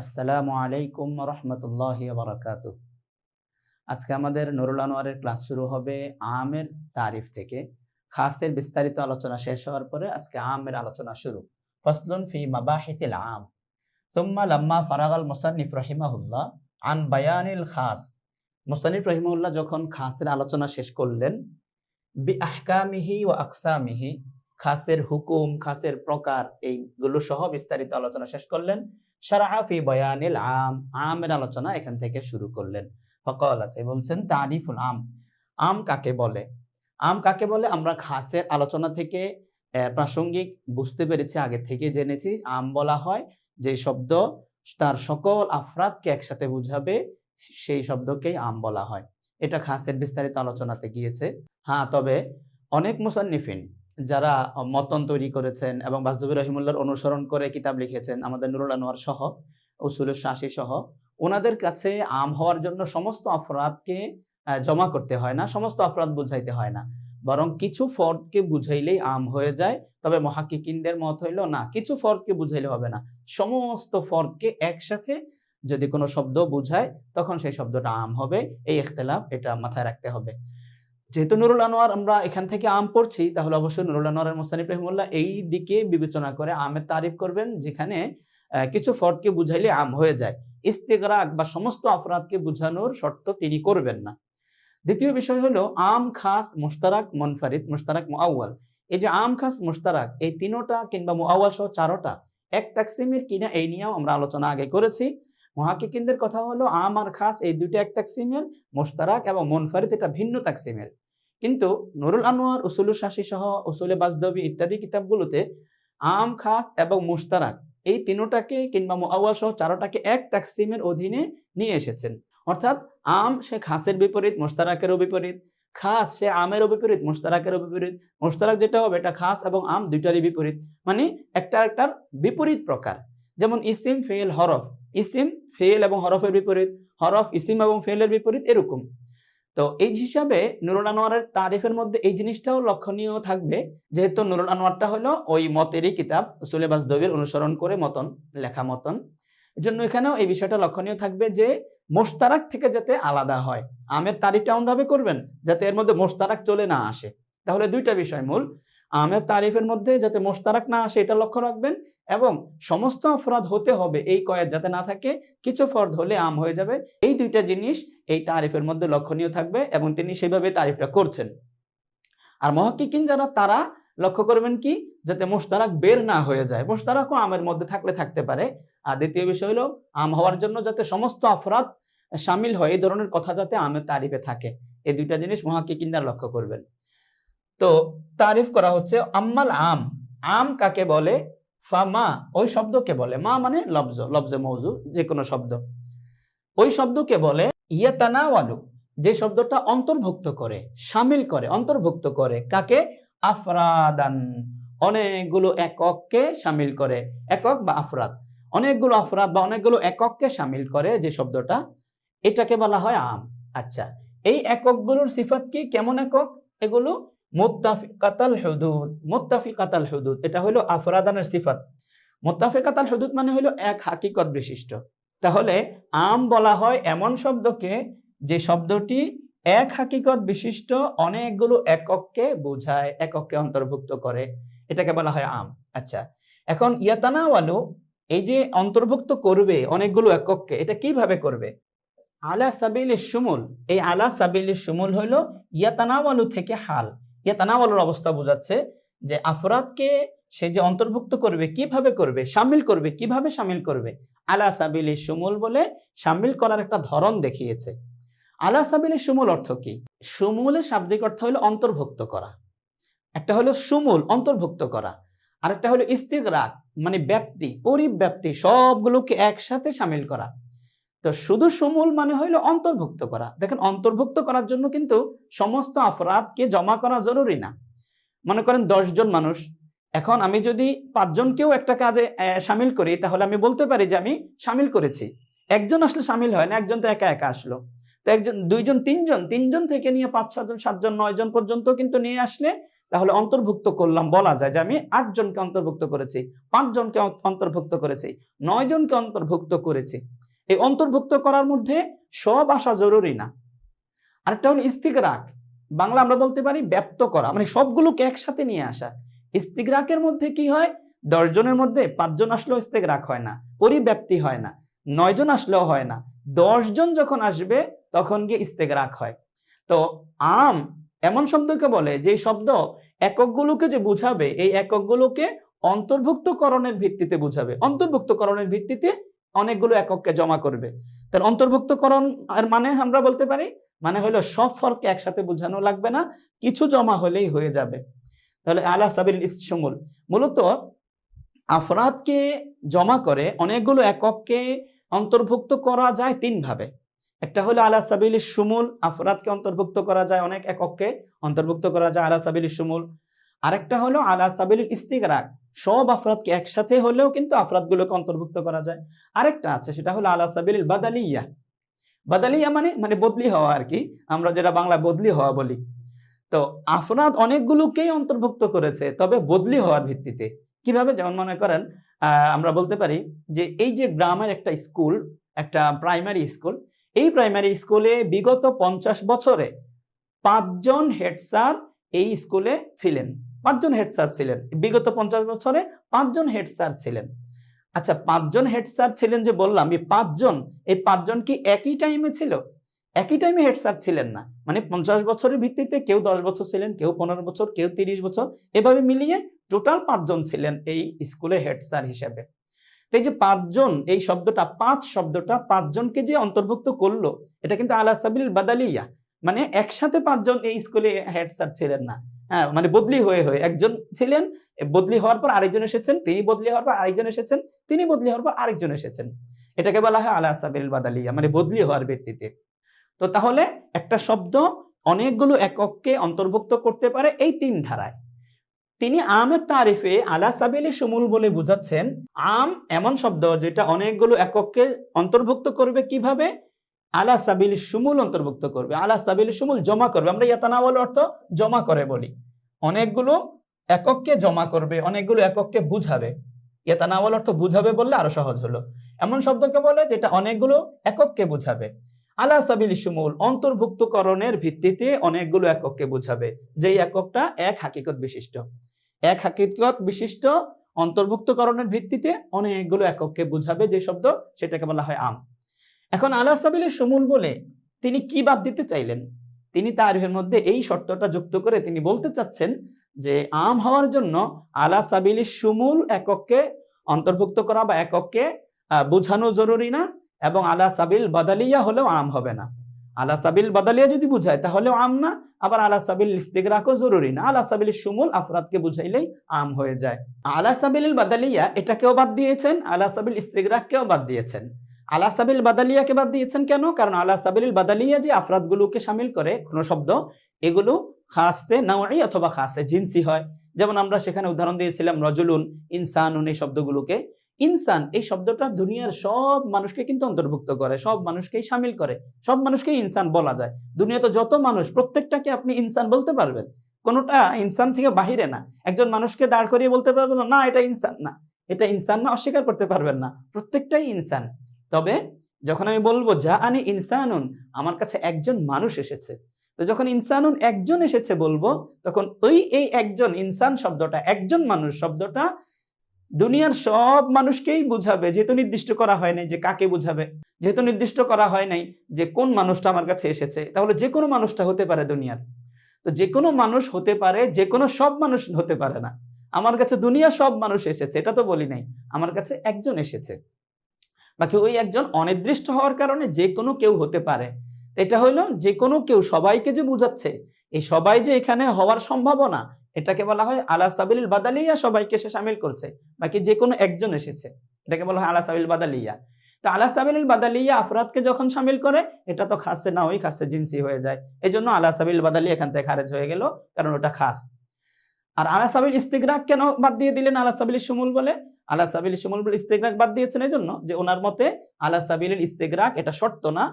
আসসালামু আলাইকুম রহমতুল্লাহ বারাকাতু। আজকে আমাদের নুরুল আনোয়ারের ক্লাস শুরু হবে আমের তারিফ থেকে। খাসের বিস্তারিত আলোচনা শেষ হওয়ার পরে আজকে আমের আলোচনা শুরু। ফসলুন ফি মাবাহিতিল আম। সুম্মা লাম্মা ফারাগাল মুসান্নিফ রহিমাহুল্লাহ আন বায়ানিল খাস। মুসান্নিফ রহিমাহুল্লাহ যখন খাসের আলোচনা শেষ করলেন, বি আহকামিহি ও আকসামিহি, খাসের হুকুম, খাসের প্রকার এইগুলো সহ বিস্তারিত আলোচনা শেষ করলেন। সারাফি বয়ানিল আম। আমের আলোচনা এখান থেকে শুরু করলেন। ফকালাত বলছেন তারিফুল আম। আম কাকে বলে? আম কাকে বলে? আমরা খাসের আলোচনা থেকে প্রাসঙ্গিক বুঝতে পেরেছি, আগে থেকে জেনেছি। আম বলা হয় যে শব্দ তার সকল আফরাদকে একসাথে বুঝাবে, সেই শব্দকেই আম বলা হয়। এটা খাসের বিস্তারিত আলোচনাতে গিয়েছে। হ্যাঁ তবে অনেক মুসান্নিফিন যারা মতন তৈরি করেছেন এবং বাসদুবি রহিমুল্লাহর অনুসরণ করে কিতাব লিখেছেন আমাদের নুরুল আনোয়ার সহ উসুল শাসি সহ ওনাদের কাছে আম হওয়ার জন্য সমস্ত অপরাধকে আহ, জমা করতে হয় না সমস্ত অপরাধ বুঝাইতে হয় না। বরং কিছু ফর্দকে বুঝাইলেই আম হয়ে যায় তবে মহাকিকিনদের মত হইল না কিছু ফর্দকে বুঝাইলে হবে না। সমস্ত ফর্দকে একসাথে যদি কোনো শব্দ বুঝায় তখন সেই শব্দটা আম হবে এই ইখতলাফ এটা মাথায় রাখতে হবে। যেহেতু নুরুল আনোয়ার আমরা এখান থেকে আম পড়ছি, তাহলে অবশ্যই নুরুল আনোয়ারের মোস্তানিফ রহিমুল্লাহ এই দিকে বিবেচনা করে আমের তারিফ করবেন, যেখানে কিছু ফর্দকে বুঝাইলে আম হয়ে যায়। ইস্তেগরাক বা সমস্ত অপরাধকে বুঝানোর শর্ত তিনি করবেন না। দ্বিতীয় বিষয় হলো আম খাস মুশতারাক, মনফারিদ, মুশতারাক, মুআওয়াল। এই যে আম খাস, মুশতারাক, এই তিনোটা কিংবা মুআওয়াল সহ চারোটা, এক তাকসিমের কিনা এই নিয়েও আমরা আলোচনা আগে করেছি। মহাকিকিনদের কথা হলো আম আর খাস এই দুইটা এক তাকসিমের, মুশতারাক এবং মনফারিদ এটা ভিন্ন তাকসিমের। কিন্তু নুরুল আনোয়ার, উসুল শাসি সহ উসুলে বাজদবি ইত্যাদি কিতাবগুলোতে আম, খাস এবং মুশতারাক এই তিনোটাকে কিংবা মুআওয়াল সহ চারোটাকে এক তাকসিমের অধীনে নিয়ে এসেছেন। অর্থাৎ আম সে খাসের বিপরীত মোস্তারাকেরও বিপরীত, খাস সে আমেরও বিপরীত মোস্তারাকেরও বিপরীত মোস্তারাক যেটা হবে এটা খাস এবং আম দুইটারই বিপরীত। মানে একটা একটার বিপরীত প্রকার। যেমন ইসিম, ফেল, হরফ। ইসিম, ফেল এবং হরফের বিপরীত, হরফ, ইসিম এবং ফেলের বিপরীত এরকম। তো এই হিসাবে নুরুল আনোয়ারের তারিফের মধ্যে এই জিনিসটাও লক্ষণীয় থাকবে, যেহেতু নুরুল আনোয়ারটা হলো ওই মতেরই কিতাব সুলেবাস দবির অনুসরণ করে মতন, লেখা মতন। জন্য এখানেও এই বিষয়টা লক্ষণীয় থাকবে যে মোস্তারাক থেকে যাতে আলাদা হয়। আমের তারিফটা এমনভাবে করবেন, যাতে এর মধ্যে মোস্তারাক চলে না আসে। তাহলে দুইটা বিষয় মূল। আমের তারিফের মধ্যে যাতে মোস্তারাক না আসে, এটা লক্ষ্য রাখবেন। এবং সমস্ত অপরাধ হতে হবে এই কয়েদ যাতে না থাকে, কিছু ফর্দ হলে আম হয়ে যাবে। এই দুইটা জিনিস এই তারিফের মধ্যে লক্ষণীয় থাকবে এবং তিনি সেইভাবে তারিফটা করছেন। আর মহাকিকিন যারা, তারা লক্ষ্য করবেন কি? যাতে মোস্তারাক বের না হয়ে যায়। মোস্তারাকও আমের মধ্যে থাকলে থাকতে পারে। আর দ্বিতীয় বিষয় হলো, আম হওয়ার জন্য যাতে সমস্ত অপরাধ সামিল হয়, এই ধরনের কথা যাতে আমের তারিফে থাকে। এই দুইটা জিনিস মহাকিকিনরা লক্ষ্য করবেন। তো তারিফ করা হচ্ছে আম্মাল আম। আম কাকে বলে? ফামা ওই শব্দকে বলে। মা মানে লব্জ লব্জ মৌজু যে কোনো শব্দ। ওই শব্দকে বলে ইয়াতানাওয়ালু, যে শব্দটা অন্তর্ভুক্ত করে, সামিল করে, অন্তর্ভুক্ত করে। কাকে? আফরাদান। অনেকগুলো একককে সামিল করে, একক বা আফরাদ। অনেকগুলো আফরাদ বা অনেকগুলো একককে সামিল করে যে শব্দটা, এটাকে বলা হয় আম। আচ্ছা এই এককগুলোর সিফাত কি? কেমন একক? এগুলো মোত্তাফিকাতাল হুদুদ মোত্তাফিকাতাল হুদুদ, এটা হলো আফরাদানের সিফাত। মোত্তাফিকাতাল হুদুদ মানে হলো এক হাকিকত বিশিষ্ট। তাহলে আম বলা হয় এমন শব্দকে যে শব্দটি এক হাকিকত বিশিষ্ট অনেকগুলো একককে বোঝায়, একককে অন্তর্ভুক্ত করে। এটাকে বলা হয় আম। আচ্ছা এখন ইয়াতানাওয়ালু এই যে অন্তর্ভুক্ত করবে অনেকগুলো একককে, এটা কীভাবে করবে? আলা সাবিল সুমুল এই আলা সাবিল সুমুল হইল ইয়াতানাওয়ালু থেকে হাল। ইয়াতানাওয়ালুর অবস্থা বোঝাচ্ছে যে আফরাদকে সে যে অন্তর্ভুক্ত করবে, কীভাবে করবে, সামিল করবে, কীভাবে সামিল করবে? আলা সাবিল সুমুল বলে সামিল করার একটা ধরন দেখিয়েছে। আলা সাবিল সুমুল অর্থ কি? সুমুলের শাব্দিক অর্থ হলো অন্তর্ভুক্ত করা। একটা হলো সুমুল, অন্তর্ভুক্ত করা। আরেকটা হলো ইস্তিগরাক মানে ব্যাপ্তি পরিব্যাপ্তি সবগুলোকে একসাথে সামিল করা। তো শুধু সুমূল মানে হইল অন্তর্ভুক্ত করা। দেখেন, অন্তর্ভুক্ত করার জন্য কিন্তু সমস্ত অপরাধকে জমা করা জরুরি না। মনে করেন জন মানুষ। এখন আমি যদি পাঁচজনকেও একটা কাজে সামিল করি, তাহলে আমি বলতে পারি যে আমি সামিল করেছি। একজন আসলে সামিল হয় না, একজন তো একা একা আসলো। তো একজন, দুইজন, তিনজন তিনজন থেকে নিয়ে পাঁচ ছজন সাতজন নয় জন পর্যন্ত কিন্তু নিয়ে আসলে তাহলে অন্তর্ভুক্ত করলাম বলা যায় যে আমি আটজনকে অন্তর্ভুক্ত করেছি পাঁচজনকে অন্তর্ভুক্ত করেছি, নয় জনকে অন্তর্ভুক্ত করেছি। এই অন্তর্ভুক্ত করার মধ্যে সব আসা জরুরি না। আরেকটা হলো ইস্তিকরাক বাংলা আমরা বলতে পারি ব্যক্ত করা মানে সবগুলোকে একসাথে নিয়ে আসা। ইস্তিকরাকের মধ্যে কি হয়? দশজনের মধ্যে পাঁচজন আসলেও ইস্তেকরাক হয় না, পরিব্যাপ্তি হয় না নয়জন আসলেও হয় না। দশজন যখন আসবে, তখন গিয়ে ইস্তেকরাক হয়। তো আম এমন শব্দকে বলে যে শব্দ এককগুলোকে যে বুঝাবে, এই এককগুলোকে অন্তর্ভুক্তকরণের ভিত্তিতে বুঝাবে। অন্তর্ভুক্তকরণের ভিত্তিতে অনেকগুলো একককে জমা করবে। তাহলে অন্তর্ভুক্তকরণ আর মানে আমরা বলতে পারি মানে হলো সব ফলকে একসাথে বোঝানো লাগবে না, কিছু জমা হলেই হয়ে যাবে। তাহলে আলা সাবিল ইসমুল মূলত আফরাদকে জমা করে অনেকগুলো একককে অন্তর্ভুক্ত করা যায় তিন ভাবে। একটা হলো আলা সাবিল সুমুল আফরাদকে অন্তর্ভুক্ত করা যায় অনেক একককে অন্তর্ভুক্ত করা যায় আলা সাবিল সুমুল আরেকটা হলো আলা সাবিল ইস্তিকরাক সব আফরাদকে একসাথে হলেও কিন্তু আফরাদগুলোকে অন্তর্ভুক্ত করা যায়। আরেকটা আছে, সেটা হলো আলা সাবিল বাদালিয়া। বাদালিয়া মানে মানে বদলি হওয়া আর কি, আমরা যেটা বাংলা বদলি হওয়া বলি। তো আফরাদ অনেকগুলোকেই অন্তর্ভুক্ত করেছে, তবে বদলি হওয়ার ভিত্তিতে। কীভাবে? যেমন মনে করেন আমরা বলতে পারি যে এই যে গ্রামের একটা স্কুল, একটা প্রাইমারি স্কুল, এই প্রাইমারি স্কুলে বিগত পঞ্চাশ বছরে পাঁচজন হেড স্যার এই স্কুলে ছিলেন। পাঁচজন হেড স্যার ছিলেন। বিগত পঞ্চাশ বছরে পাঁচজন হেড স্যার ছিলেন। আচ্ছা পাঁচজন হেড স্যার ছিলেন যে বললাম, এই পাঁচজন এই পাঁচজন কি একই টাইমে ছিল? একই টাইমে হেড স্যার ছিলেন না। মানে পঞ্চাশ বছরের ভিত্তিতে কেউ দশ বছর ছিলেন, কেউ পনেরো বছর, কেউ তিরিশ বছর, এভাবে মিলিয়ে টোটাল পাঁচজন ছিলেন এই স্কুলের হেড স্যার হিসেবে। তো এই যে পাঁচজন, এই শব্দটা, পাঁচ শব্দটা পাঁচজনকে যে অন্তর্ভুক্ত করল, এটা কিন্তু আলাসাবিল বাদালিয়া। মানে একসাথে পাঁচজন এই স্কুলে হেড স্যার ছিলেন না। হ্যাঁ মানে বদলি হয়ে হয়ে একজন ছিলেন, বদলি হওয়ার পর আরেকজন এসেছেন, তিনি বদলি হওয়ার পর আরেকজন এসেছেন, তিনি বদলি হওয়ার পর আরেকজন এসেছেন। এটাকে বলা হয় আলা সাবিল বাদালিয়া মানে বদলি হওয়ার ভিত্তিতে। তো তাহলে একটা শব্দ অনেকগুলো একককে অন্তর্ভুক্ত করতে পারে এই তিন ধারায়। তিনি আমের তারিফে আলা সাবিলি সুমুল বলে বুঝাচ্ছেন, আম এমন শব্দ যেটা অনেকগুলো একককে অন্তর্ভুক্ত করবে কীভাবে? আলা সাবিলি সুমুল অন্তর্ভুক্ত করবে, আলা সাবিলি সুমুল জমা করবে। আমরা ইয়াতানাওয়াল অর্থ জমা করে বলি। অনেকগুলো একককে জমা করবে, অনেকগুলো একককে বুঝাবে। ইয়াতানাওয়াল অর্থ বুঝাবে বললে আরও সহজ হলো। এমন শব্দকে বলে যেটা অনেকগুলো একককে বুঝাবে। আলা সাবিলি সুমুল অন্তর্ভুক্তকরণের ভিত্তিতে অনেকগুলো একককে বুঝাবে। যেই এককটা এক হাকিকত বিশিষ্ট। এক হাকিকত বিশিষ্ট অন্তর্ভুক্তকরণের ভিত্তিতে অনেকগুলো একককে বুঝাবে যে শব্দ, সেটাকে বলা হয় আম। এখন আলা সাবিলি সুমুল বলে তিনি কি বাদ দিতে চাইলেন? তিনি তারিফের মধ্যে এই শর্তটা যুক্ত করে তিনি বলতে চাচ্ছেন যে আম হওয়ার জন্য আলা সাবিলি সুমুল একককে অন্তর্ভুক্ত করা বা একককে আহ, বোঝানো জরুরি না এবং আলা সাবিল বাদালিয়া হলেও আম হবে না। আলা সাবিল বাদালিয়া যদি বুঝায় তাহলেও আম না আবার আলা সাবিল ইস্তিগরাকও জরুরি না। আলা সাবিল সুমুল আফরাদকে বুঝাইলেই আম হয়ে যায়। আলা সাবিল বাদালিয়া এটাকেও বাদ দিয়েছেন আলা সাবিল ইস্তিগরাককেও বাদ দিয়েছেন। আলা সাবিল বাদালিয়াকে বাদ দিয়েছেন কেন? কারণ আলা সাবিল বাদালিয়া যে আফরাদগুলোকে সামিল করে কোনো শব্দ এগুলো খাসতে নাওয়াই অথবা খাসতে জিনসি হয়। যেমন আমরা সেখানে উদাহরণ দিয়েছিলাম রজুলুন ইনসানুন এই শব্দগুলোকে। ইনসান এই শব্দটা দুনিয়ার সব মানুষকে কিন্তু অন্তর্ভুক্ত করে সব মানুষকেই সামিল করে সব মানুষকেই ইনসান বলা যায়। দুনিয়াতে যত মানুষ প্রত্যেকটাকে আপনি ইনসান বলতে পারবেন। কোনোটা ইনসান থেকে বাহিরে না। একজন মানুষকে দাঁড় করিয়ে বলতে পারবেন না, না এটা ইনসান না। এটা ইনসান না অস্বীকার করতে পারবেন না। প্রত্যেকটাই ইনসান। তবে যখন আমি বলব যা আনি ইনসানুন আমার কাছে একজন মানুষ এসেছে। তো যখন ইনসানুন একজন এসেছে বলব, তখন ওই, এই একজন ইনসান শব্দটা, একজন মানুষ শব্দটা দুনিয়ার সব মানুষকেই বুঝাবে। যেহেতু নির্দিষ্ট করা হয় নাই যে কাকে বুঝাবে, যেহেতু নির্দিষ্ট করা হয় নাই যে কোন মানুষটা আমার কাছে এসেছে, তাহলে যে কোনো মানুষটা হতে পারে দুনিয়ার। তো যে কোনো মানুষ হতে পারে, যে কোনো সব মানুষ হতে পারে না। আমার কাছে দুনিয়া সব মানুষ এসেছে, এটা তো বলি নাই, আমার কাছে একজন এসেছে। বাকি ওই একজন অনির্দিষ্ট হওয়ার কারণে যে কোনো কেউ হতে পারে। এটা হইল যে কোনো কেউ সবাইকে যে বুঝাচ্ছে, এই সবাই যে এখানে হওয়ার সম্ভাবনা, এটাকে বলা হয় আলা সাবিল বাদালিয়া সবাইকে সে সামিল করছে, বাকি যে কোনো একজন এসেছে, এটাকে বলা হয় আলা সাবিল বাদালিয়া। তো আলা সাবিল বাদালিয়া আফরাদকে যখন সামিল করে, এটা তো খাসে না, ওই খাসে জিনসি হয়ে যায়। এই জন্য আলা সাবিল বাদালি এখান থেকে খারেজ হয়ে গেল, কারণ ওটা খাস। আর আলা সাবিল ইস্তিগরাক কেন বাদ দিয়ে দিলেন আলা সাবিল সুমুল বলে? আলা সাবিল সুমুল বলে ইস্তিগরাক বাদ দিয়েছেন এই জন্য যে ওনার মতে আলা সাবিলের ইস্তিগরাক এটা শর্ত না,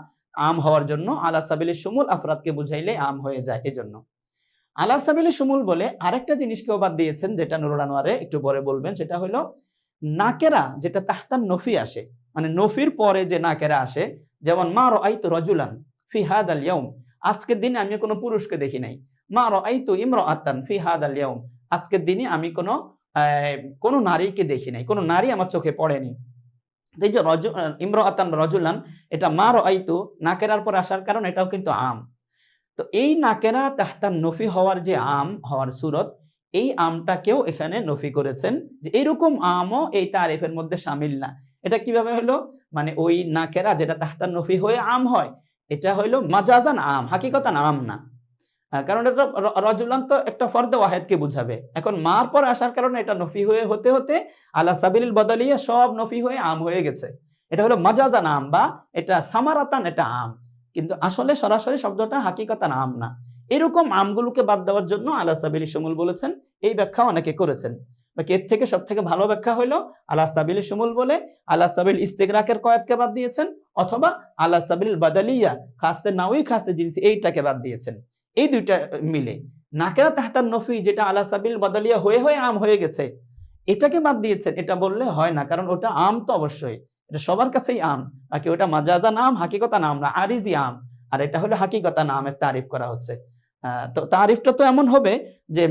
আম হওয়ার জন্য আলা সাবিল সুমুল আফরাদকে বুঝাইলে আম হয়ে যায় এজন্য আলা সাবিলি সুমুল বলে আরেকটা জিনিস কেউ বাদ দিয়েছেন যেটা নুরুল আনোয়ারে একটু পরে বলবেন, সেটা হলো নাকেরা যেটা তাহতান নফি আসে মানে নফির পরে যে নাকেরা আসে, যেমন মা রাইতু রজুলান ফি হাদ আল ইয়ৌম আজকের দিনে আমি কোনো পুরুষকে দেখি নাই। মা রাইতু ইমরাতান ফি হাদ আল ইয়ৌম আজকের দিনে আমি কোনো কোনো নারীকে দেখি নাই। কোনো নারী আমার চোখে পড়েনি এই যে রজ ইমরাতান রজুলান, এটা মা রাইতু নাকেরার পর আসার কারণ এটাও কিন্তু আম। তো এই নাকেরা তাহতান নফি হওয়ার যে আম, হওয়ার সুরত, এই আমটাকেও এখানে নফি করেছেন যে এরকম আমও এই তারিফের মধ্যে সামিল না। এটা কীভাবে হলো? মানে ওই নাকেরা যেটা তাহতান নফি হয়ে আম হয়, এটা হইল মাজাজান আম, হাকিকতান আম না। কারণ এটা রজুলান একটা ফর্দ ওয়াহেদকে বুঝাবে। এখন মার পর আসার কারণে এটা নফি হয়ে হতে হতে আল্লাহ সাবিল বদলিয়া সব নফি হয়ে আম হয়ে গেছে। এটা হলো মাজাজান আম বা এটা সামারাতান, এটা আম। কিন্তু আসলে সরাসরি শব্দটা হাকিকতান আম না। এরকম আমগুলোকে বাদ দেওয়ার জন্য আল্লাহ সাবিল শিমুল বলেছেন। এই ব্যাখ্যা অনেকে করেছেন। বাকি এর থেকে সব থেকে ভালো ব্যাখ্যা হইল আল্লাহ সাবিল শিমুল বলে আল্লাহ সাবিল ইস্তেগরাকের কয়াতকে বাদ দিয়েছেন অথবা আল্লাহ সাবিল বাদালিয়া, খাস্তে নাউই, খাস্তে জিনিস, এইটাকে বাদ দিয়েছেন। এই দুইটা মিলে। নাকেরা তাহতার নফি, যেটা আল্লাহ সাবিল বাদালিয়া হয়ে হয়ে আম হয়ে গেছে, এটাকে বাদ দিয়েছেন। এটা বললে হয় না, কারণ ওটা আম তো অবশ্যই। এটা সবার কাছেই আম, বাকি ওটা মাজাজা নাম, হাকিকতা নাম না, আরিজি আম। আর এটা হলো হাকিকতা নামের তারিফ করা হচ্ছে। তো তারিফটা তো এমন হবে যে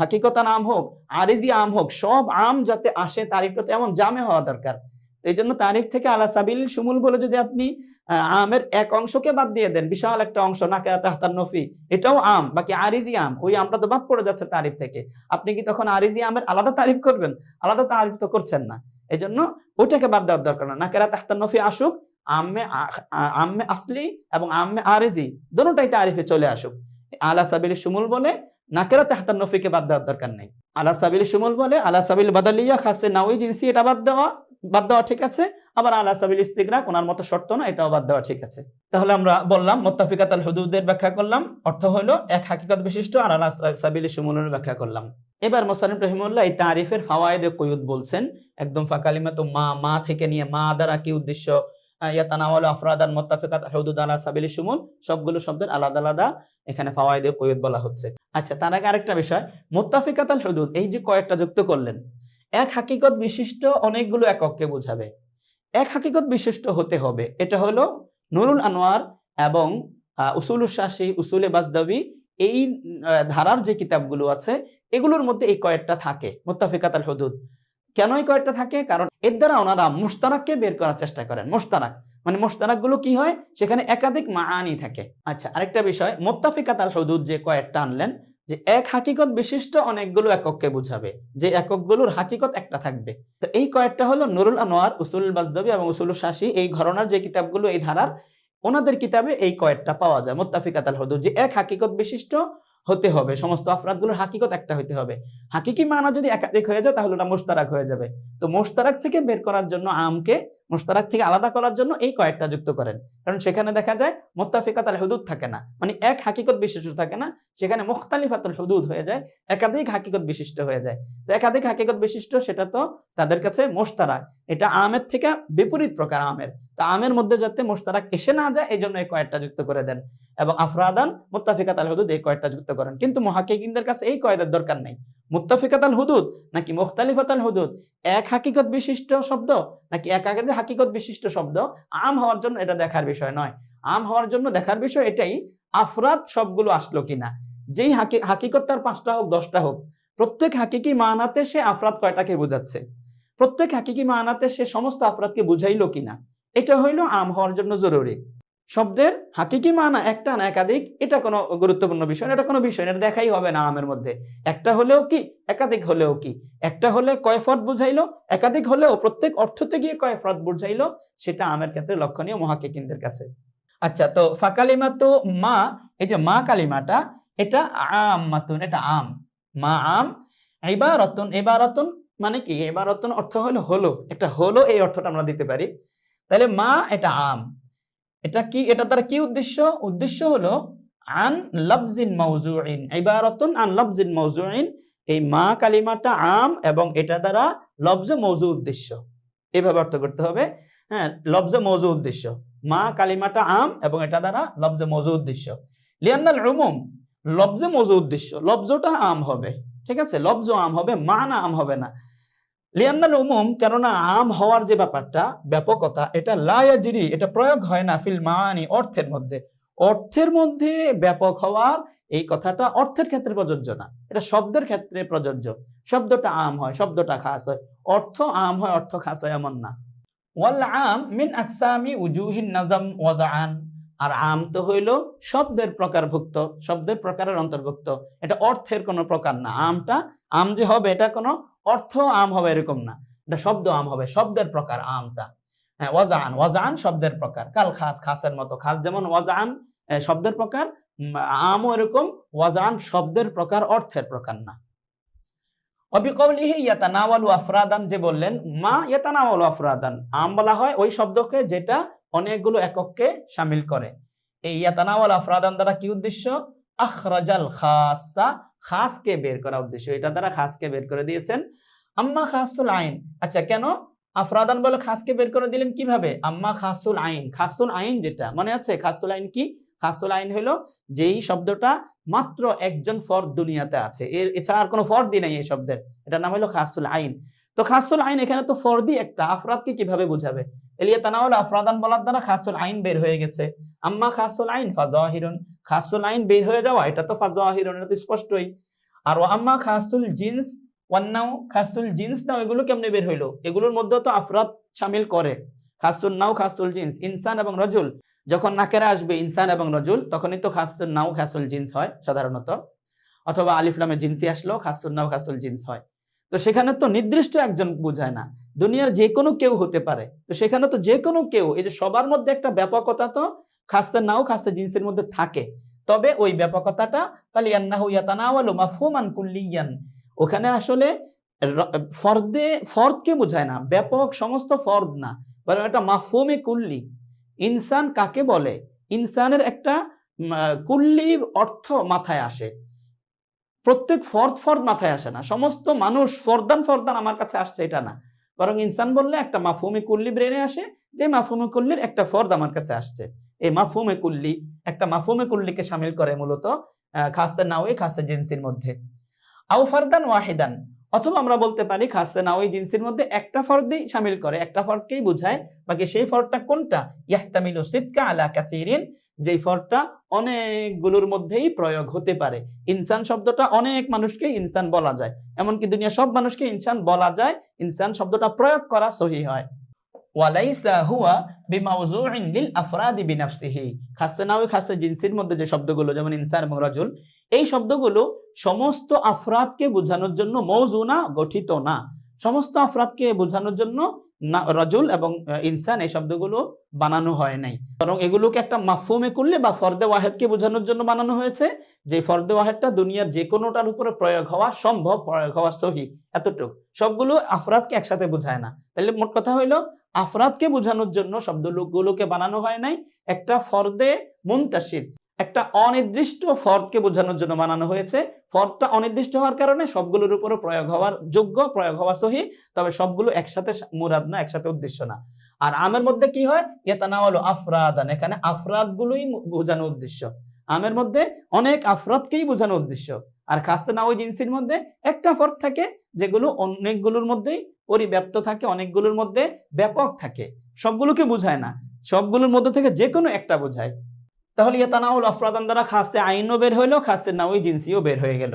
হাকিকতা নাম হোক, আরিজি আম হোক, সব আম যাতে আসে, তারিফটা তো এমন জামে হওয়া দরকার। এই জন্য তারিফ থেকে আলা সাবিল সুমুল বলে যদি আপনি আমের এক অংশকে বাদ দিয়ে দেন, বিশাল একটা অংশ নাকে তাহতার নফি, এটাও আম, বাকি আরিজি আম, ওই আমটা তো বাদ পড়ে যাচ্ছে তারিফ থেকে। আপনি কি তখন আরিজি আমের আলাদা তারিফ করবেন? আলাদা তারিফ তো করছেন না। এই জন্য ওইটাকে বাদ দেওয়ার দরকার না। নাকেরা তাহতার নফি আসুক আম্মে আ- আ- আম্মে আসলি এবং আম্মে আরেজি, দোনোটাই তারিফে চলে আসুক। আলা সাবিল সুমুল বলে নাকেরা তাহতার নফিকে বাদ দেওয়ার দরকার নেই। আলা সাবিল সুমুল বলে, আলা সাবিল বাদালিয়া খাসে নাউই জিনসি এটা বাদ দেওয়া। বাদ দেওয়া ঠিক আছে। আবার আলা সাবিল ইস্তিগরাক, ওনার মতো শর্ত না, এটাও বাদ দেওয়া ঠিক আছে। তাহলে আমরা বললাম, মোত্তাফিকাত আল হুদুদের ব্যাখ্যা করলাম, অর্থ হলো এক হাকিকত বিশিষ্ট আর আলা সাবিল সুমুলের ব্যাখ্যা করলাম। এবার মোসানিম রহিমুল্লাহ এই তারিফের ফাওয়ায়েদে কয়ুদ বলছেন, একদম ফাকালিমা তো মা মা থেকে নিয়ে মা দ্বারা কি উদ্দেশ্য ইয়াতানাওয়ালু আফরাদান মুত্তাফিকাত হুদুদ আলা সাবিল সুমুল সবগুলো শব্দের আলাদা আলাদা এখানে ফাওয়ায়েদে কয়ুদ বলা হচ্ছে। আচ্ছা তার আগে আরেকটা বিষয়, মুত্তাফিকাত আল হুদুদ এই যে কয়েকটা যুক্ত করলেন এক হাকিকত বিশিষ্ট অনেকগুলো একককে বোঝাবে। এক হাকিকত বিশিষ্ট হতে হবে, এটা হলো নুরুল আনোয়ার এবং উসুল শাসি, উসুলে বাজদাবি, এই ধারার যে কিতাবগুলো আছে, এগুলোর মধ্যে এই কয়েকটা থাকে, মুত্তাফিকাত আল হদুদ। কেন এই কয়েকটা থাকে? কারণ এর দ্বারা ওনারা মুশতারাককে বের করার চেষ্টা করেন, মুশতারাক। মানে মুশতারাকগুলো কি হয়? সেখানে একাধিক মাআনি থাকে। আচ্ছা আরেকটা বিষয়, মুত্তাফিকাত আল হুদুদ যে কয়েকটা আনলেন যে এক হাকিকত বিশিষ্ট অনেকগুলো একককে বুঝাবে, যে এককগুলোর হাকিকত একটা থাকবে। তো এই কয়েকটা হলো নুরুল আনোয়ার, উসুল বাজদবি এবং উসুল শাসি। এই ঘরনার যে কিতাবগুলো, এই ধারার, ওনাদের কিতাবে এই কয়েকটা পাওয়া যায়। মুত্তাফিকাত আল হুদুদ যে এক হাকিকত বিশিষ্ট হতে হবে। সমস্ত আফরাদগুলোর হাকিকত একটা হতে হবে। হাকিকি মানা যদি একাধিক হয়ে যায়, তাহলে ওটা মোশতারাক হয়ে যাবে। তো মোশতারাক থেকে বের করার জন্য আমকে মোশতারাক থেকে আলাদা করার জন্য এই কয়েকটা যুক্ত করেন। কারণ সেখানে দেখা যায় মোত্তাফিকাত আল হুদুদ থাকে না। মানে এক হাকিকত বিশিষ্ট থাকে না, সেখানে মুখতালিফাতুল হুদুদ হয়ে যায়, একাধিক হাকিকত বিশিষ্ট হয়ে যায়। তো একাধিক হাকিকত বিশিষ্ট, সেটা তো তাদের কাছে মোশতারাক এটা আমের থেকে বিপরীত প্রকার আমের। তো আমের মধ্যে যাতে মোশতারাক এসে না যায় এই জন্য এই কয়েকটা যুক্ত করে দেন। এবং আফরাদান মুত্তাফিকাত আল হুদুদ এই কয়েকটা যুক্ত করেন। কিন্তু মহাকিকিনদের কাছে এই কয়েদের দরকার নেই। মুত্তাফিকাত আল হুদুদ নাকি মুখতালিফাত আল হুদুদ? এক হাকিকত বিশিষ্ট শব্দ নাকি এক একাধিক হাকিকত বিশিষ্ট শব্দ? আম হওয়ার জন্য এটা দেখার বিষয় নয়। আম হওয়ার জন্য দেখার বিষয় এটাই আফরাদ সবগুলো আসলো কিনা। যেই হাকি, হাকিকত তার পাঁচটা হোক, দশটা হোক, প্রত্যেক হাকিকি মানাতে সে আফরাদ কয়টাকে বোঝাচ্ছে? প্রত্যেক হাকিকি মানাতে সে সমস্ত আফরাদকে বুঝাইলো কিনা? এটা হইল আম হওয়ার জন্য জরুরি। শব্দের হাকিকি মানা একটা না একাধিক এটা কোনো গুরুত্বপূর্ণ বিষয় না, এটা কোনো বিষয় না, এটা দেখাই হবে না আমের মধ্যে। একটা হলেও কি? একাধিক হলেও কি? একটা হলে কয় ফরদ বুঝাইলো? একাধিক হলেও প্রত্যেক অর্থতে গিয়ে কয় ফরদ বুঝাইলো? সেটা আমের ক্ষেত্রে লক্ষণীয় মহাকিকিনদের কাছে। আচ্ছা তো ফাকালিমা তো মা এই যে মা কালিমাটা এটা আম মাতুন এটা আম। মা আম এবার রতন এবার রতন মানে কি? এবার রতন অর্থ হলো হলো। একটা হলো এই অর্থটা আমরা দিতে পারি। তাহলে মা এটা আম। এটা কি, এটা দ্বারা কি উদ্দেশ্য? উদ্দেশ্য হলো আন লফজিন মৌজুইন ইবারাতুন আন লফজিন মৌজুইন এই মা কালিমাটা আম এবং এটা দ্বারা লফজে মৌজু উদ্দেশ্য। এভাবে অর্থ করতে হবে। হ্যাঁ লফজে মৌজু উদ্দেশ্য। মা কালিমাটা আম এবং এটা দ্বারা লফজে মৌজু উদ্দেশ্য। লিয়ান্নাল উমুম লব্জে মজু উদ্দেশ্য। লব্জটা আম হবে। ঠিক আছে? লব্জ আম হবে, মানা আম হবে না। লিয়ান্নাল উমুম, কেননা আম হওয়ার যে ব্যাপারটা, ব্যাপকতা, এটা লায়াজিরি এটা প্রয়োগ হয় না ফিল মানি অর্থের মধ্যে। অর্থের মধ্যে ব্যাপক হওয়ার এই কথাটা অর্থের ক্ষেত্রে প্রযোজ্য না। এটা শব্দের ক্ষেত্রে প্রযোজ্য। শব্দটা আম হয়, শব্দটা খাস হয়। অর্থ আম হয়, অর্থ খাস হয় এমন না। ওয়াল আম মিন আকসামি উজুহিন নাজাম ওয়াজাআন। আর আম তো হইল শব্দের প্রকারভুক্ত, শব্দের প্রকারের অন্তর্ভুক্ত। এটা অর্থের কোনো প্রকার না। আমটা, আম যে হবে, এটা কোনো অর্থ আম হবে এরকম না। এটা শব্দ আম হবে, শব্দের প্রকার আমটা। হ্যাঁ ওয়াজান ওয়াজান শব্দের প্রকার। কাল খাস, খাসের মতো খাস, যেমন ওয়াজান শব্দের প্রকার আমও এরকম ওয়াজান শব্দের প্রকার, অর্থের প্রকার না। ওই শব্দকে যেটা অনেকগুলো একককে শামিল করে। এই আফরাদান দ্বারা কি উদ্দেশ্য? আখরাজাল খাসা খাসকে বের করা উদ্দেশ্য, এটা দ্বারা খাসকে বের করে দিয়েছেন। আম্মা খাসুল আইন আচ্ছা কেন? আফরাদান বলে খাসকে বের করে দিলেন কীভাবে? আম্মা খাসুল আইন খাসুল আইন যেটা, মনে আছে? খাসুল আইন কি? খাসুল আইন হলো যেই শব্দটা মাত্র একজন ফর্দ দুনিয়াতে আছে। এর এছাড়া আর কোনো ফর্দই নাই এই শব্দের, এটার নাম হলো খাসুল আইন। তো খাসুল আইন এখানে তো ফর্দি একটা, আফরাদকে কীভাবে বোঝাবে? এলিয়া তানাউল আফরাদান বলার দ্বারা খাসুল আইন বের হয়ে গেছে। আম্মা খাসুল আইন ফাজাহিরুন খাসুল আইন বের হয়ে যাওয়া, এটা তো ফাজাহিরুন তো স্পষ্টই। আর ও আম্মা খাসুল জিন্স, ওয়ান্নাও খাসুল জিন্স নাও, এগুলো কেমনে বের হইল? এগুলোর মধ্যে তো আফরাদ শামিল করে। খাসুল নাও খাসুল জিন্স, ইনসান এবং রজুল। যখন নাকেরা আসবে ইনসান এবং রজুল, তখনই তো খাসুল নাও খাসুল জিন্স হয়, সাধারণত। অথবা আলিফলামে জিন্সি আসলেও খাসুল নাও খাসুল জিন্স হয়। তো সেখানে তো নির্দিষ্ট একজন বোঝায় না। দুনিয়ার যে কোনো কেউ হতে পারে। তো সেখানে তো যে কোনো কেউ, এই যে সবার মধ্যে একটা ব্যাপকতা তো খাস্তে নাও, খাস্তা জিনিসের মধ্যে থাকে। তবে ওই ব্যাপকতাটা তাহলে কালিয়ান্নাহু ইয়াতানাওয়ালু মাফহুমান কুল্লিয়ান। ওখানে আসলে ফর্দে, ফর্দকে বোঝায় না, ব্যাপক সমস্ত ফর্দ না, বরং একটা মাফহুমে কুল্লি। ইনসান কাকে বলে? ইনসানের একটা কুল্লি অর্থ মাথায় আসে। প্রত্যেক ফর্দ ফর্দ মাথায় আসে না, সমস্ত মানুষ ফর্দান ফর্দান আমার কাছে আসছে এটা না। বরং ইনসান বললে একটা মাফহুমে কুল্লি ব্রেনে আসে, যে মাফহুমে কুল্লির একটা ফর্দ আমার কাছে আসছে। এই মাফহুমে কুল্লি, একটা মাফহুমে কুল্লিকে সামিল করে মূলত খাস্তে নাওই, খাস্তে জিন্সির মধ্যে। আউ ফারদান ওয়াহিদান, অথবা আমরা বলতে পারি খাস্তে নাওই জিন্সির মধ্যে একটা ফর্দেই সামিল করে, একটা ফর্দকেই বোঝায়, বাকি সেই ফর্দটা কোনটা? ইয়াহতামিলু সিদকা আলা কাসিরিন, যেই ফর্দটা অনেকগুলোর মধ্যেই প্রয়োগ হতে পারে। ইনসান শব্দটা অনেক মানুষকে ইনসান বলা যায়, এমনকি দুনিয়া সব মানুষকে ইনসান বলা যায়, ইনসান শব্দটা প্রয়োগ করা সহি হয়। ওয়ালাইসা হুয়া বিমাউজুইন লিল আফরাদি বিনাফসিহি। জিনসির মধ্যে যে শব্দগুলো, যেমন ইনসান এবং রাজুল, এই শব্দগুলো সমস্ত আফরাদকে বোঝানোর জন্য মৌজু না, গঠিত না। সমস্ত আফরাদকে বোঝানোর জন্য রাজুল এবং ইনসান এই শব্দগুলো বানানো হয় নাই। বরং এগুলোকে একটা মাফহুমে করলে বা ফর্দে ওয়াহেদকে বোঝানোর জন্য বানানো হয়েছে, যে ফর্দে ওয়াহেদটা দুনিয়ার যে কোনোটার উপরে প্রয়োগ হওয়া সম্ভব, প্রয়োগ হওয়া সহি, এতটুকু। সবগুলো আফরাদকে একসাথে বোঝায় না। তাহলে মোট কথা হইল আফরাদকে বোঝানোর জন্য শব্দগুলোকে বানানো হয় নাই। একটা ফর্দে মুনতাসির, একটা অনির্দিষ্ট ফর্দকে বোঝানোর জন্য বানানো হয়েছে। ফর্দটা অনির্দিষ্ট হওয়ার কারণে সবগুলোর উপরে প্রয়োগ হওয়ার যোগ্য, প্রয়োগ হওয়া সহি, তবে সবগুলো একসাথে মুরাদ না, একসাথে উদ্দেশ্য না। আর আমের মধ্যে কি হয়? ইয়েতানাওয়ালু আফরাদান, এখানে আফরাদগুলোই বোঝানো উদ্দেশ্য। আমের মধ্যে অনেক আফরাদকেই বোঝানো উদ্দেশ্য। আর খাস্তে নাওই জিন্সির মধ্যে একটা ফর্দ থাকে, যেগুলো অনেকগুলোর মধ্যেই পরিব্যাপ্ত থাকে, অনেকগুলোর মধ্যে ব্যাপক থাকে। সবগুলোকে বোঝায় না। সবগুলোর মধ্যে থেকে যে কোনো একটা বোঝায়। তাহলে ইয়াতানাউল আফরাদান দ্বারা খাস্তে আইনও বের হইল, খাস্তে নাওই জিন্সিও বের হয়ে গেল।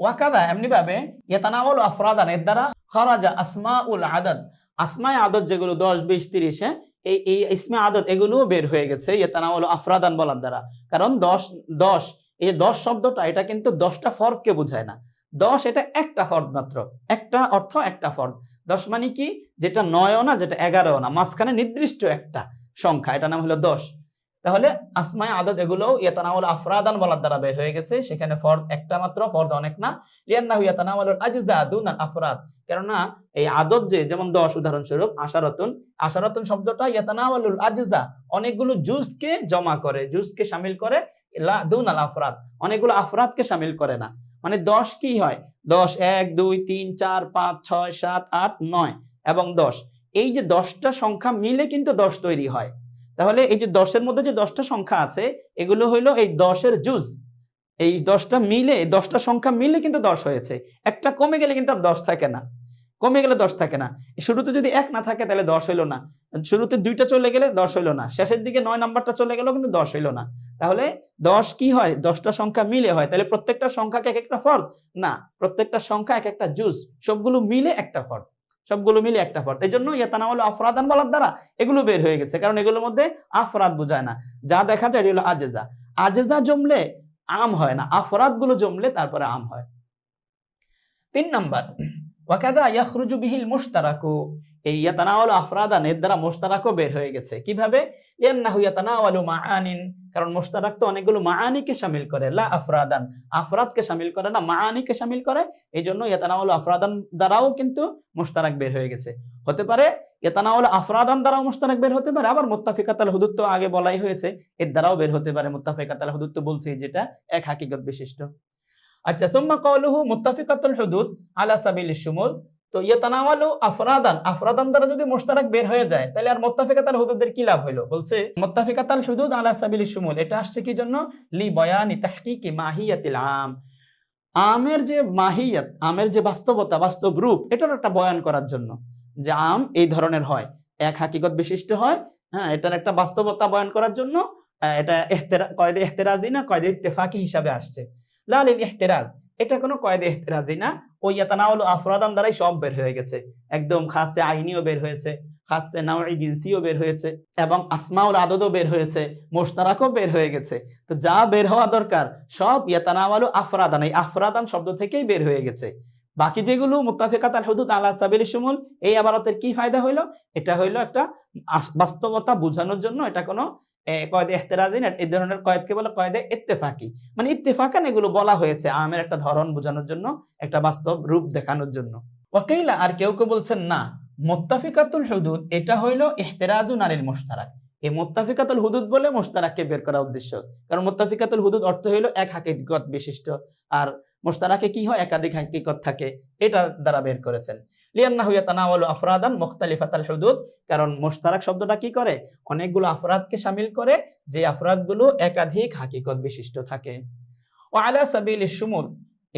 ওয়াকাদা এমনি ভাবে ইয়াতানাউল আফরাদান এর দ্বারা খরাজা আসমা উল আদাদ, আসমায় আদত যেগুলো দশ, বিশ, তিরিশ হ্যাঁ এই এই ইসমে আদত এগুলোও বের হয়ে গেছে ইয়াতানাউল আফরাদান বলার দ্বারা। কারণ দশ দশ, এই দশ শব্দটা, এটা কিন্তু দশটা ফর্দকে বোঝায় না। দশ এটা একটা ফর্দ মাত্র। একটা অর্থ, একটা ফর্দ। দশ মানে কি? যেটা নয়ও না, যেটা এগারো না। মাঝখানে নির্দিষ্ট একটা সংখ্যা এটা নাম হলো দশ। তাহলে আসমায় আদত এগুলোও ইয়াতানাউল আফরাদান বলার দ্বারা বের হয়ে গেছে। সেখানে ফর্দ একটা মাত্র, ফর্দ অনেক না। লিয়ান্নাহু ইয়াতানাউলুল আজজা দুনাল আফরাদ। কেননা এই আদত যে, যেমন দশ উদাহরণস্বরূপ আশারতুন আশারতুন শব্দটা ইয়াতানাওয়ালুল আজজা অনেকগুলো জুজকে জমা করে, জুজকে সামিল করে লা দুনাল আফরাদ। অনেকগুলো আফরাদকে শামিল করে না। মানে দশ কি হয়? দশ, এক, দুই, তিন, চার, পাঁচ, ছয়, সাত, আট, নয় এবং দশ। এই যে দশটা সংখ্যা মিলে কিন্তু দশ তৈরি হয়। তাহলে এই যে দশের মধ্যে যে দশটা সংখ্যা আছে, এগুলো হইল এই দশের জুজ এই দশটা মিলে দশটা সংখ্যা মিলে কিন্তু দশ হয়েছে। একটা কমে গেলে কিন্তু আর দশ থাকে না। কমে গেলে দশ থাকে না। শুরুতে যদি এক না থাকে তাহলে দশ হইল না। শুরুতে দুইটা চলে গেলে দশ হইল না। শেষের দিকে নয় নাম্বারটা চলে গেলেও কিন্তু দশ হইল না। তাহলে দশ কি হয়? দশটা সংখ্যা মিলে হয়। তাহলে প্রত্যেকটা সংখ্যাকে এক একটা ফর্দ না, প্রত্যেকটা সংখ্যা এক একটা জুস। সবগুলো মিলে একটা ফর্দ সবগুলো মিলে একটা ফর্দ এই জন্য হলো আফরাদান বলার দ্বারা এগুলো বের হয়ে গেছে। কারণ এগুলোর মধ্যে আফরাদ বোঝায় না। যা দেখা যায়, এটি হলো আজেজা। আজেজা জমলে আম হয় না। আফরাদগুলো জমলে তারপরে আম হয়। তিন নাম্বার। ওয়াকাদা ইয়াখরুজু বিহিল মুশতারাকু। এই ইয়াতানাওয়ালু আফরাদান এর দ্বারা মুশতারাকও বের হয়ে গেছে। কীভাবে? লিয়ান্নাহু ইয়াতানাওয়ালু মাআনিন। কারণ মুশতারাক তো অনেকগুলো মাআনিকে শামিল করে, লা আফরাদান। আফরাদকে শামিল করে না, মাআনিকে শামিল করে। এই জন্য ইয়াতানাওয়ালু আফরাদান দ্বারাও কিন্তু মুশতারাক বের হয়ে গেছে। হতে পারে ইয়াতানাওয়ালু আফরাদান দ্বারাও মুশতারাক বের হতে পারে, আবার মুত্তাফিকাতাল হুদুদ তো আগে বলাই হয়েছে, এর দ্বারাও বের হতে পারে। মুত্তাফিকাতাল হুদুদ তো বলছি যেটা এক হাকিকত বিশিষ্ট। আচ্ছা তুম্মা কওলুহু মুত্তাফিকাতুল হুদুদ আলা সাবিলিশ শুমুল। তো ইয়াতানাওয়ালু আফরাদান আফরাদান দ্বারা যদি মুশতারাক বের হয়ে যায়, তাহলে আর মুত্তাফিকাতাল হুদুদের কি লাভ হলো বলছে, মুত্তাফিকাতাল হুদুদ আলা সাবিলিশ শুমুল, এটা আসছে কি জন্য? লি বয়ানি তাহকিকি মাহিয়াতিল আম। আমের যে মাহিয়াত, আমের যে বাস্তবতা, বাস্তব রূপ, এটার একটা বয়ান করার জন্য যে আম এই ধরনের হয়। এক হাকিকত বিশিষ্ট হয় হ্যাঁ এটার একটা বাস্তবতা বয়ান করার জন্য এটা এহতেরা, কয়দে, এহতেরাজি না কয়দে ইত্তেফাকি হিসাবে আসছে। লালিল ইহতেরাজ। এটা কোনো কয়েদে এহতেরাজি না। ওই ইয়াতানাউল আফরাদান দ্বারাই সব বের হয়ে গেছে। একদম খাসে আইনিও বের হয়েছে, খাসে নাওয়াই জিনসিও বের হয়েছে এবং আসমাউল আদদও বের হয়েছে, মোশতারাকও বের হয়ে গেছে। তো যা বের হওয়া দরকার, সব ইয়াতানাওয়ালু আফরাদান, এই আফরাদান শব্দ থেকেই বের হয়ে গেছে। বাকি যেগুলো মুত্তাফিকাত আল হুদুদ আলা সাবিল সুমুল এই আবারতের কি ফায়দা হইল? এটা হইল একটা বাস্তবতা বোঝানোর জন্য এটা কোনো কয়েদে এহতেরাজি না এই ধরনের কয়েদকে বলে কয়েদে ইত্তেফাকি। মানে ইত্তেফাকান এগুলো বলা হয়েছে আমের একটা ধরন বোঝানোর জন্য, একটা বাস্তব রূপ দেখানোর জন্য। ওয়াকিলা, আর কেউ কেউ বলছেন না মুত্তাফিকাতুল হুদুদ এটা হইল ইহতেরাজু নারীর মুশতারাক এই মুত্তাফিকাতুল হুদুদ বলে মুশতারাককে বের করা উদ্দেশ্য। কারণ মুত্তাফিকাতুল হুদুদ অর্থ হইল এক হাকিকত বিশিষ্ট। আর মুশতারাকে কি হয়? একাধিক হাকিকত থাকে। এটা দ্বারা বের করেছেন। লিয়ান্নাহু ইয়াতানাওয়ালু আফরাদান মুখতালিফাতাল হুদুদ। কারণ মুশতারাক শব্দটা কি করে? অনেকগুলো আফরাদকে শামিল করে, যে আফরাদগুলো একাধিক হাকিকত বিশিষ্ট থাকে। ও আলা সাবিল সুমুল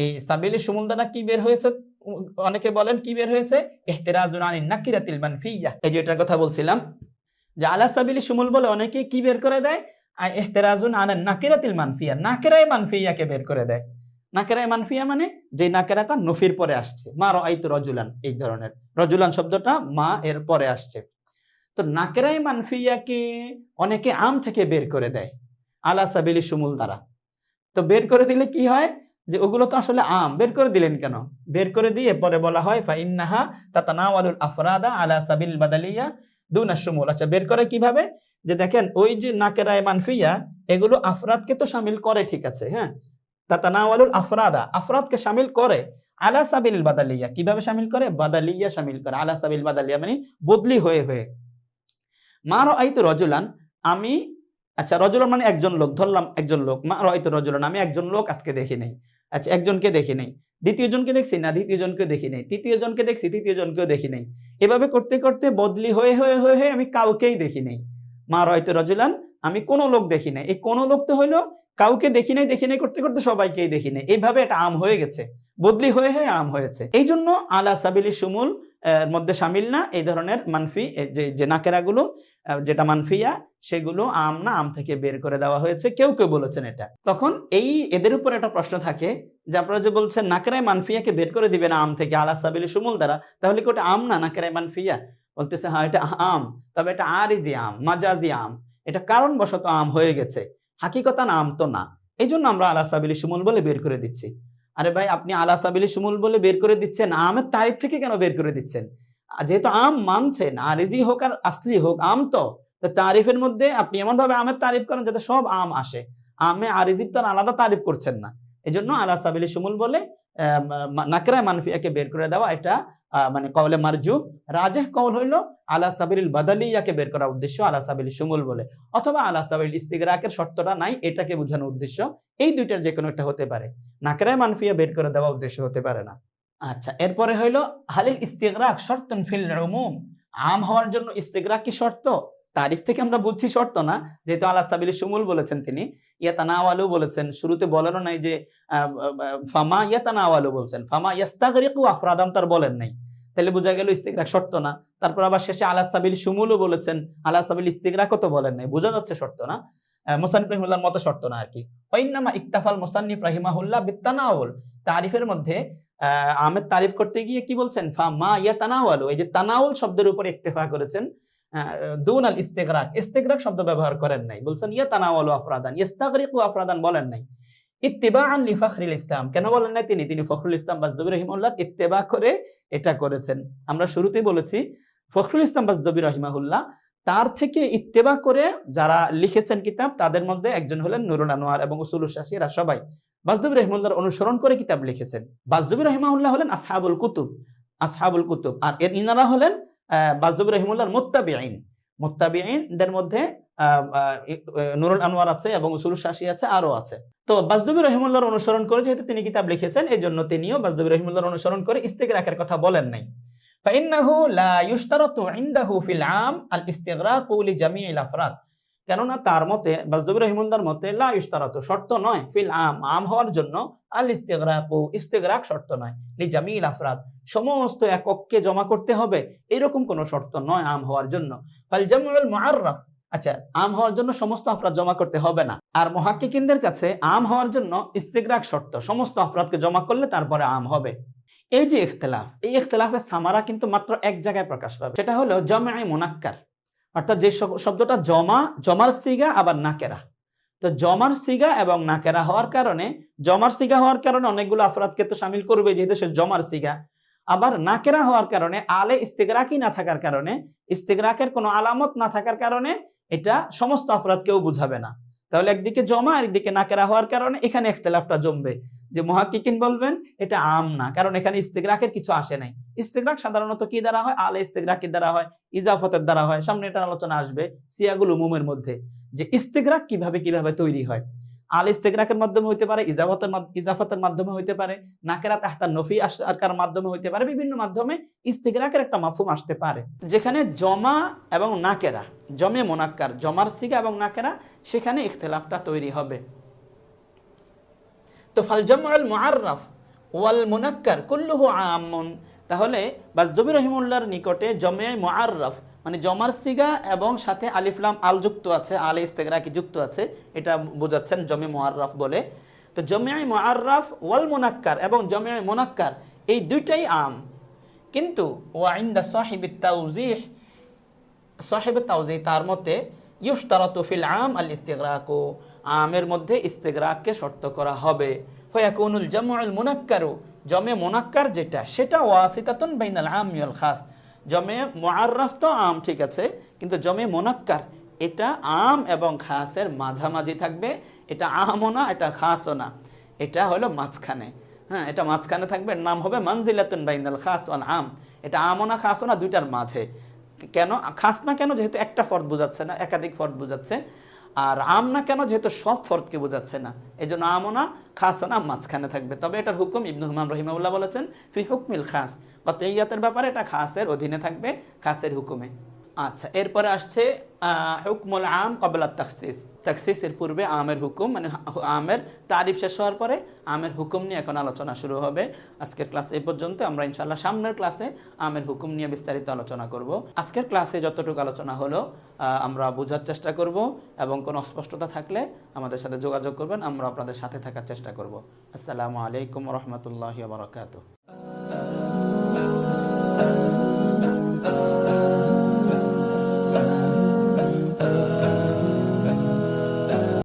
এই সাবিল সুমুল দ্বারা কি বের হয়েছে? অনেকে বলেন কি বের হয়েছে? ইহতিরাজুন আনিন নাকিরাতিল মানফিয়া। এই যে এটার কথা বলছিলাম যে আলা সাবিল সুমুল বলে অনেকে কি বের করে দেয়? ইহতিরাজুন আনান নাকিরাতিল মানফিয়া। নাকিরাই মানফিয়াকে বের করে দেয়। নাকেরাই মানফিয়া মানে যে নাকেরাটা নফির পরে আসছে। মা রাইতু রজুলান, এই ধরনের। রজুলান শব্দটা মা এর পরে আসছে। তো নাকেরাই মানফিয়াকে অনেকে আম থেকে বের করে দেয়, আলা সাবিলি সুমুল দ্বারা। তো বের করে দিলে কি হয়? যে ওগুলো তো আসলে আম। বের করে দিলেন কেন? বের করে দিয়ে পরে বলা হয়, ফাইন্নাহা তাতানাওয়ালুল আফরাদা আলা সাবিল বাদালিয়া দুনা সুমুল আচ্ছা বের করে কীভাবে? যে দেখেন, ওই যে নাকেরায় মানফিয়া, এগুলো আফরাদকে তো শামিল করে, ঠিক আছে হ্যাঁ? তাতানাওয়ালুল আফরাদা, আফরাদকে শামিল করে আলা সাবিল বাদালিয়া। কীভাবে শামিল করে? বাদালিয়া শামিল করে। আলা সাবিল বাদালিয়া মানে বদলি হয়ে হয়ে। মা রাইতু রজুলান, আমি আচ্ছা রজুলান মানে একজন লোক, ধরলাম একজন লোক। মা রাইতু রজুলান, আমি একজন লোক, আজকে দেখি নাই। আচ্ছা একজনকে দেখি নাই। দ্বিতীয় জনকে দেখছি? না দ্বিতীয় জনকে দেখি নাই। তৃতীয় জনকে দেখছি তৃতীয় জনকেও দেখি নাই। এভাবে করতে করতে বদলি হয়ে হয়ে হয়ে হয়ে আমি কাউকেই দেখি নাই। মা রয়তো রজুলান, আমি কোনো লোক দেখি নাই। এই কোনো লোক তো হলো কাউকে দেখি নাই দেখি নাই, করতে করতে সবাইকেই দেখি নাই। এইভাবে এটা আম হয়ে গেছে। বদলি হয়ে হয়ে আম হয়েছে। এই জন্য আলা সাবিলি সুমুল এর মধ্যে সামিল না, এই ধরনের মানফি যে যে নাকেরাগুলো যেটা মানফিয়া, সেগুলো আম না, আম থেকে বের করে দেওয়া হয়েছে, কেউ কেউ বলেছেন এটা। তখন এই এদের উপর একটা প্রশ্ন থাকে, যে আপনারা যে বলছেন নাকেরায় মানফিয়াকে বের করে দিবেন আম থেকে, আলা সাবিলি সুমুল দ্বারা, তাহলে কি ওটা আম না, নাকেরায় মানফিয়া? বলতেছে হ্যাঁ এটা আম। তবে এটা আরিজি আম, মাজাজি আম। এটা কারণবশত আম হয়ে গেছে। হাকিকতান আম তো না। এই জন্য আমরা আলা সাবিলি সুমুল বলে বের করে দিচ্ছি। আরে ভাই, আপনি আলা সাবিলি সুমুল বলে বের করে দিচ্ছেন। আমের তারিফ থেকে কেন বের করে দিচ্ছেন? যেহেতু আম মানছেন, আরিজি হোক আর আসলি হোক, আম তো। তারিফের মধ্যে আপনি এমন ভাবে আমের তারিফ করেন যাতে সব আম আসে। আমে আরিজির তো আলাদা তারিফ করছেন না। এজন্য জন্য আলা সাবিলি সুমুল বলে নাকরায় মানফিয়াকে বের করে দেওয়া। এটা মানে কওলে মারজু। রাজেহ কওল হইল, আলা সাবিল বাদালিয়াকে বের করার উদ্দেশ্য, আলা সাবিল সুমুল বলে। অথবা আলা সাবিল ইস্তিগরাকের শর্তটা নাই, এটাকে বোঝানোর উদ্দেশ্য। এই দুইটার যে কোনো একটা হতে পারে। নাকরায় মানফিয়া বের করে দেওয়া উদ্দেশ্য হতে পারে না। আচ্ছা এরপরে হইল, হালিল ইস্তিগরাক শর্তন ফিল উমুম। আম হওয়ার জন্য ইস্তিগরাক কি শর্ত? তারিফ থেকে আমরা বুঝছি শর্ত না যেহেতু আল্লাহ সাবিল সুমুল বলেছেন তিনি ইয়াতানাওয়ালু বলেছেন শুরুতে বলেনও নাই যে ফামা ইয়াতানাওয়ালু বলছেন ফামা ইয়াস্তাগরিকু আফরাদাম তার বলেন নাই। তাহলে বোঝা গেল ইস্তিকরাক শর্ত না তারপর আবার শেষে আল্লাহ সাবিল সুমুলও বলেছেন আল্লাহ সাবিল ইস্তিকরাকও তো বলেন নাই বোঝা যাচ্ছে শর্ত না। আহ, মুসান্নিফ রহিমুল্লাহর মতো শর্ত না আর কি। ওইনামা ইকতাফাল মুসান্নিফ রাহিমাহুল্লাহ বিত্তানাউল তারিফের মধ্যে আহ, আহমেদ তারিফ করতে গিয়ে কি বলছেন? ফা মা ইয়া তানাওয়ালু এই যে তানাউল শব্দের উপর ইক্তেফা করেছেন দুন ইস্তেগরাক। ইস্তেগরাক শব্দ ব্যবহার করেন নাই। বলছেন ইয়া তানাওয়ালু আফরাদান। ইস্তাগরিকু আফরাদান বলেন নাই। ইত্তিবাআন লি ফখরুল ইসলাম। কেন বলেন নাই তিনি? তিনি ফখরুল ইসলাম বাজদবি রহিমাহুল্লাহ ইত্তেবা করে এটা করেছেন। আমরা শুরুতেই বলেছি, ফখরুল ইসলাম বাজদবি রহিমাহুল্লাহ তার থেকে ইত্তেবা করে যারা লিখেছেন কিতাব, তাদের মধ্যে একজন হলেন নুরুল আনোয়ার এবং উসুল শাসী এরা সবাই বাজদবি রহিমুল্লাহর অনুসরণ করে কিতাব লিখেছেন। বাজদবি রহিমাহুল্লাহ হলেন আসহাবুল কুতুব। আসহাবুল কুতুব। আর এর ইনারা হলেন বাজদবি রহিমুল্লাহর মোত্তাবি আইন মোত্তাবি আইনদের মধ্যে আহ, আহ, নুরুল আনোয়ার আছে এবং উসুল শাসী আছে আরো আছে তো বাজদবি রহিমুল্লাহর অনুসরণ করে যেহেতু তিনি কিতাব লিখেছেন এই জন্য তিনিও বাজদবি রহিমুল্লাহর অনুসরণ করে ইস্তেগরাকের কথা বলেন নাই فإنه لا يشترط عنده في العام الاستغراق لجميع الأفراد কেননা তার মতে বাজদবি রহিমুল্লাহর মতে, লা ইশতারাতু, শর্ত নয়। ফিল আম আম হওয়ার জন্য আল ইস্তেগরাকু, ইস্তেগরাক শর্ত নয়। লি জামিল আফরাদ, সমস্ত একককে জমা করতে হবে, এরকম কোনো শর্ত নয় আম হওয়ার জন্য। ফাল জামুল মুআররাফ আচ্ছা আম হওয়ার জন্য সমস্ত আফরাদ জমা করতে হবে না। আর মহাক্কিকিনদের কাছে আম হওয়ার জন্য ইস্তেগরাক শর্ত, সমস্ত আফরাদকে জমা করলে তারপরে আম হবে। এই যে ইখতলাফ, এই ইখতলাফের সামারা কিন্তু মাত্র এক জায়গায় প্রকাশ পাবে। সেটা হলো জমাই মুনাক্কার অর্থাৎ যে শব্দটা জমা, জমার সিগা, আবার নাকেরা। তো জমার সিগা এবং নাকেরা হওয়ার কারণে, জমার সিগা হওয়ার কারণে অনেকগুলো আফরাদকে তো সামিল করবে, যেহেতু সে জমার সিগা। আবার নাকেরা হওয়ার কারণে, আলে ইস্তেগরাকি না থাকার কারণে, ইস্তেগরাকের কোনো আলামত না থাকার কারণে, এটা সমস্ত আফরাদকেও বুঝাবে না। তাহলে একদিকে জমা আর একদিকে নাকেরা হওয়ার কারণে এখানে ইখতলাফটা জমবে। যে মহাকিকিন বলবেন, এটা আম না, কারণ এখানে ইস্তেগ্রাকের কিছু আসে নাই। ইস্তেগ্রাক সাধারণত কি দ্বারা হয়? আল ইস্তেগ্রাকের দ্বারা হয়, ইজাফতের দ্বারা হয়, সামনে এটা আলোচনা আসবে, সিয়াগুল উমুমের মধ্যে। যে ইস্তেগ্রাক কীভাবে কীভাবে তৈরি হয়? আল ইস্তেগরাকের মাধ্যমে হইতে পারে, ইজাফতের ইজাফতের মাধ্যমে হইতে পারে, নাকেরা তাহতা নফি আকার মাধ্যমে হইতে পারে, বিভিন্ন মাধ্যমে ইস্তেগরাকের একটা মাফুম আসতে পারে। যেখানে জমা এবং নাকেরা, জমে মোনাক্কার, জমার সিগা এবং নাকেরা, সেখানে ইখতলাফটা তৈরি হবে। তো ফাল জামউল মুআররাফ ওয়াল মুনাক্কার কুল্লুহু আমন তাহলে বাজদবি রহিমুল্লাহর নিকটে জমে মুআররাফ মানে জমার সিগা এবং সাথে আলিফলাম আল যুক্ত আছে, আলে ইস্তেগরাকি যুক্ত আছে, এটা বোঝাচ্ছেন জমে মুআররাফ বলে। তো জমে মুআররাফ ওয়াল মোনাক্কার এবং জমে মোনাক্কার, এই দুইটাই আম। কিন্তু ওয়াইন্দা সাহিবিত তাওজিহ সাহেব তাওজি তার মতে ইউশতারাতু ফিল আম আল ইস্তিগরাকু, আমের মধ্যে ইস্তিগরাককে শর্ত করা হবে। ফয়াকুনুল জামউল মুনাক্কারু, জমে মোনাক্কার যেটা, সেটা ওয়াসিতাতুন বাইনাল আম ওয়াল খাস। জমে মুআররাফ তো আম, ঠিক আছে, কিন্তু জমে মোনাক্কার, এটা আম এবং খাসের মাঝামাঝি থাকবে, এটা আমও না, এটা খাসও না, এটা হলো মাঝখানে হ্যাঁ এটা মাঝখানে থাকবে নাম হবে মানজিলাতুন বাইনাল খাস ওয়াল আম, এটা আমও না, খাসও না, দুইটার মাঝে, কেন, খাস না কেন, যেহেতু একটা ফর্দ বোঝাচ্ছে না, একাধিক ফর্দ বোঝাচ্ছে আর আম না কেন যেহেতু সব ফরদকে বোঝাচ্ছে না এই জন্য আমও না, খাসও না, মাঝখানে থাকবে। তবে এটার হুকুম ইবনু হুমাম রহিমাউল্লাহ বলেছেন, ফি হুকমিল খাস। কত ইয়াতের ব্যাপারে এটা খাসের অধীনে থাকবে, খাসের হুকুমে। আচ্ছা এরপরে আসছে হুকমুল আম কবলা তাকসিস তাকসিসের পূর্বে আমের হুকুম মানে আমের তারিফ শেষ হওয়ার পরে আমের হুকুম নিয়ে এখন আলোচনা শুরু হবে। আজকের ক্লাস এই পর্যন্ত আমরা ইনশাল্লাহ সামনের ক্লাসে আমের হুকুম নিয়ে বিস্তারিত আলোচনা করব। আজকের ক্লাসে যতটুকু আলোচনা হলো আমরা বোঝার চেষ্টা করব এবং কোনো অস্পষ্টতা থাকলে আমাদের সাথে যোগাযোগ করবেন, আমরা আপনাদের সাথে থাকার চেষ্টা করব। আসসালামু আলাইকুম রহমতুল্লাহ বারকাতুহ।